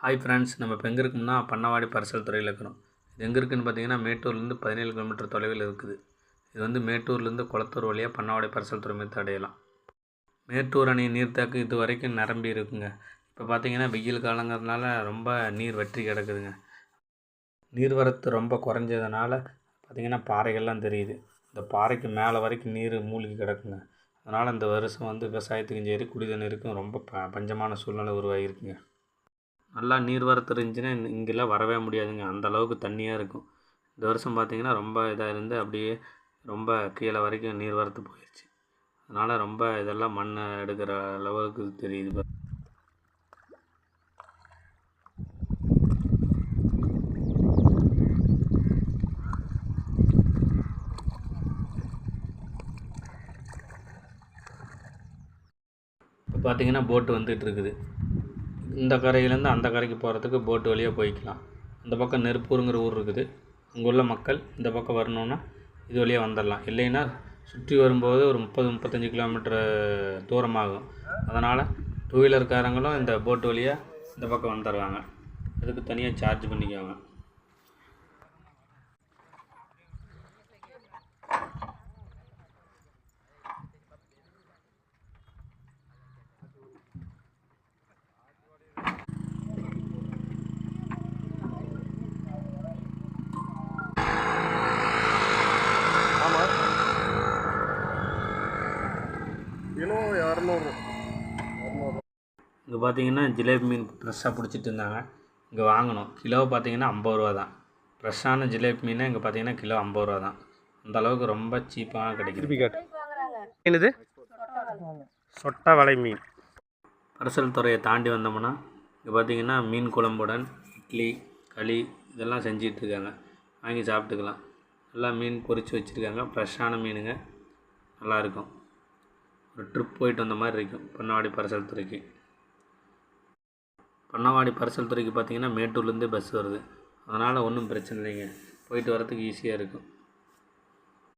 Hi friends நம்ம இப்போ எங்கே இருக்கோம்னா பண்ணவாடி பரிசல் துறையில் இருக்கிறோம். இது எங்கே இருக்குதுன்னு பார்த்தீங்கன்னா மேட்டூர்லேருந்து பதினேழு கிலோமீட்டர் தொலைவில் இருக்குது. இது வந்து மேட்டூர்லேருந்து குளத்தூர் வழியாக பண்ணவாடி பரிசல் துறை மீது அடையலாம். மேட்டூர் அணை நீர்த்தாக்கு இது வரைக்கும் நிரம்பி இருக்குங்க. இப்போ பார்த்தீங்கன்னா வெயில் காலங்கிறதுனால ரொம்ப நீர் வற்றி கிடக்குதுங்க. நீர்வரத்து ரொம்ப குறைஞ்சதுனால பார்த்திங்கன்னா பாறைகள்லாம் தெரியுது. இந்த பாறைக்கு மேலே வரைக்கும் நீர் மூழ்கி கிடக்குங்க. அதனால் இந்த வருஷம் வந்து விவசாயத்துக்கும் சரி குடி தண்ணீருக்கும் ரொம்ப ப பஞ்சமான சூழ்நிலை உருவாகிருக்குங்க. நல்லா நீர்வரத்து இருந்துச்சுன்னா இங்கெல்லாம் வரவே முடியாதுங்க. அந்த அளவுக்கு தண்ணியாக இருக்கும். இந்த வருஷம் பார்த்திங்கன்னா ரொம்ப இதாக இருந்து அப்படியே ரொம்ப கீழே வரைக்கும் நீர்வரத்து போயிடுச்சு அதனால் ரொம்ப இதெல்லாம் மண் எடுக்கிற அளவுக்கு தெரியுது இப்போ பார்த்தீங்கன்னா போட்டு வந்துட்டு இருக்குது. இந்த கரையிலேருந்து அந்த கரைக்கு போகிறதுக்கு போட்டு வழியாக போய்க்கலாம். அந்த பக்கம் நெருப்பூருங்கிற ஊர் இருக்குது. அங்கே உள்ள மக்கள் இந்த பக்கம் வரணுன்னா இது வழியாக வந்துடலாம் இல்லைன்னா சுற்றி வரும்போது ஒரு முப்பது முப்பத்தஞ்சு கிலோமீட்டர் தூரமாகும். அதனால் டூ வீலர்காரங்களும் இந்த போட்டு வழியாக இந்த பக்கம் வந்துடுவாங்க அதுக்கு தனியாக சார்ஜ் பண்ணிக்குவாங்க ஆமாம் கிலோ இரநூறு இங்கே பார்த்தீங்கன்னா ஜிலேபி மீன் ஃப்ரெஷ்ஷாக பிடிச்சிட்டு இருந்தாங்க. இங்கே வாங்கணும். கிலோ பார்த்தீங்கன்னா ஐம்பது ரூபா தான். ஃப்ரெஷ்ஷான ஜிலேபி மீன் இங்கே பார்த்தீங்கன்னா கிலோ ஐம்பது ரூபா தான். அந்த அளவுக்கு ரொம்ப சீப்பாக காட்டு. என்னது? சொட்டை வலை மீன். பரிசல் துறையை தாண்டி வந்தோம்னா இங்கே பார்த்தீங்கன்னா மீன் குழம்புடன் இட்லி களி இதெல்லாம் செஞ்சிட்டு இருக்காங்க. வாங்கி சாப்பிட்டுக்கலாம். நல்லா மீன் பொரிச்சு வச்சுருக்காங்க. ஃப்ரெஷ்ஷான மீனுங்க. நல்லா இருக்கும். ஒரு ட்ரிப் போயிட்டு வந்த மாதிரி இருக்கும் பண்ணவாடி பரிசல் துறைக்கு. பண்ணவாடி பரிசல் துறைக்கு பார்த்தீங்கன்னா மேட்டூர்லேருந்தே பஸ் வருது. அதனால் ஒன்றும் பிரச்சனை இல்லைங்க. போயிட்டு வரத்துக்கு ஈஸியாக இருக்கும்.